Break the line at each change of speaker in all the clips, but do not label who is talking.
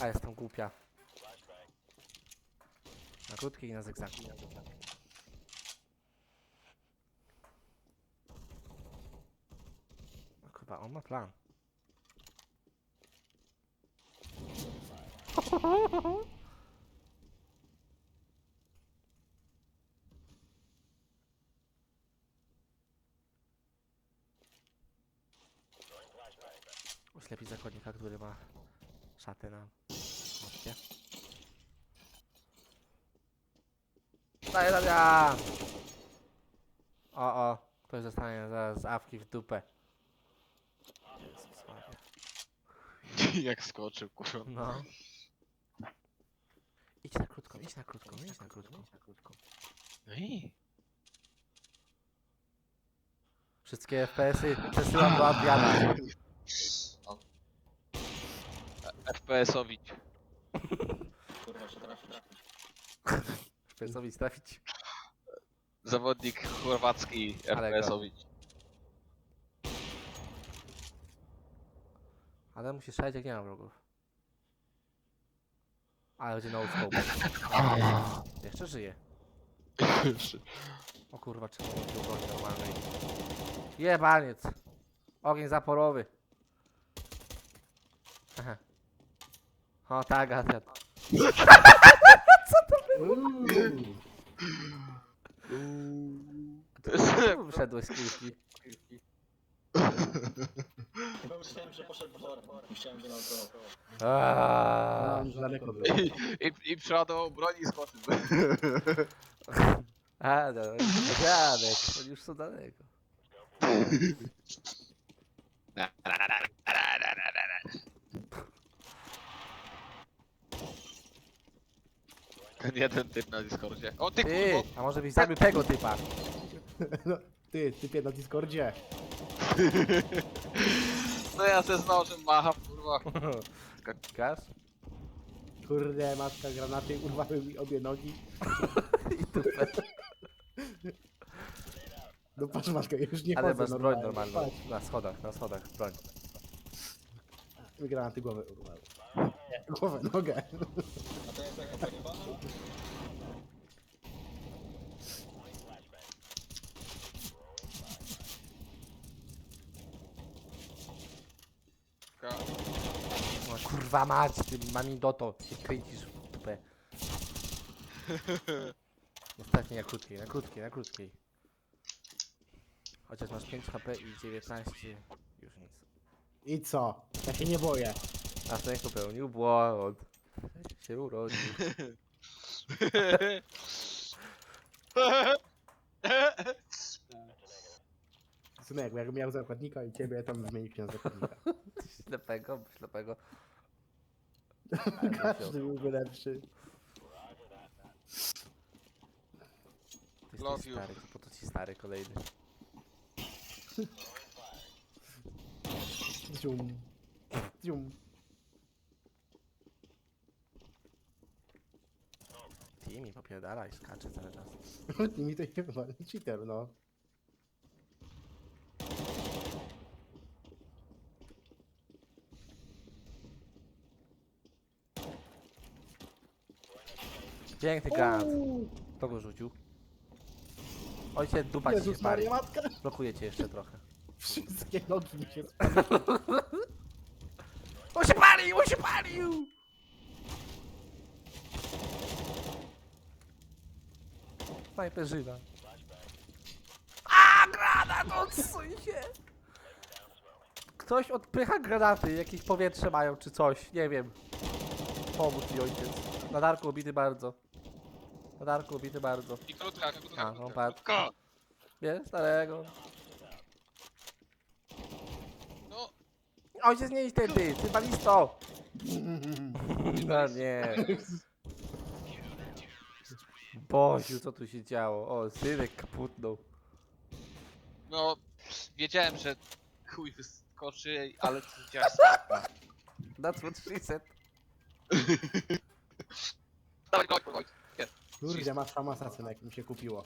A jestem głupia. Na krótki i na zygzak. No chyba on ma plan. Oślepi zakładnika, który ma szatę na mostie. Daję! O, o, ktoś zostanie zaraz z awki w dupę. Jezus Maria.
Jak skoczył, kurwa.
No. Idź na krótko, idź na krótko, idź na krótko.
No i?
Wszystkie FPS-y przesyłam do Adriana.
FPS-owi.
Się trafi.
FPS-owi trafić.
Zawodnik chorwacki
Ale go.
FPS-owi.
Ale musisz szaleć jak nie ma wrogów. Ale będzie no scope. Jeszcze żyje. O kurwa, czemu nie wziął broni normalnej? Jebaniec! Ogień zaporowy. Aha. O tak, Adrian.
To.
Czemu wyszedłeś z kilki?
Chyba myślałem, że poszedł chciałem go naokoło.
Aaaa.
Tam daleko było.
I, i, i przeładował broń i skoczył.
A, no, Janek, oni już są daleko.
Ten jeden typ na Discordzie. O ty
Ty,
kurwo!
a może byś zabił tego typa?
No, ty, typie na Discordzie.
No ja se z nożem macham, kurwa.
Gasz?
Kurde, matka granaty urwały mi obie nogi.
I dupę.
No patrz matka, już nie
Ale
chodzę
masz broń
normalnie.
normalną. Na schodach, na schodach, broń.
Mi granaty głowę. Nie, głowę, nogę.
A to jest jaka pojebana?
O, kurwa mać, ty mamidoto, się kręcisz w dupę. Ostatni na krótkiej, na krótkiej, na krótkiej. Chociaż masz 5 HP i 19, już nic.
I co? Ja się nie boję.
A ten popełnił błąd. Się urodził.
Synek, jakbym miał zakładnika i ciebie, to bym zmienił się na zakładnika.
Ślepego, ślepego.
Każdy byłby lepszy.
Ty
Love
jesteś
you.
stary, po to ci stary kolejny.
Zium. Zium.
Ty mi popierdalaj, skacze cały czas.
Ty mi to nie wywali. Cheater, no.
Piękny granat. Kto go rzucił? Ojciec, dupa ci się
Jezus
pali.
Maria, matka!
Blokuje cię jeszcze trochę.
Wszystkie nogi mi się
On się palił, on się palił! Snajperzyna. A, granat, odsuń się! Ktoś odpycha granaty, jakieś powietrze mają czy coś, nie wiem. Pomóż mi ojciec. Na darku obity bardzo. Na darku obity bardzo.
I krótka, krótka,
A, no
krótka.
patrz.
Krótka.
Wiesz, starego.
No,
Ojciec nie idź tędy, ty balisto! No nie. Boziu, co tu się działo? O, synek kaputnął.
no, wiedziałem, że chuj wyskoczy, ale to widziałeś.
That's what she said.
Dawaj, dawaj, dawaj.
Kurde, masz famasa, synek, mi się kupiło.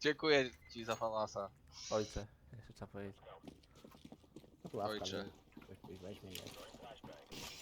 Dziękuję ci za famasa.
Ojcze, jeszcze trzeba powiedzieć.
No tu łapka,
Ojcze.
Ktoś, ktoś weźmie, nie?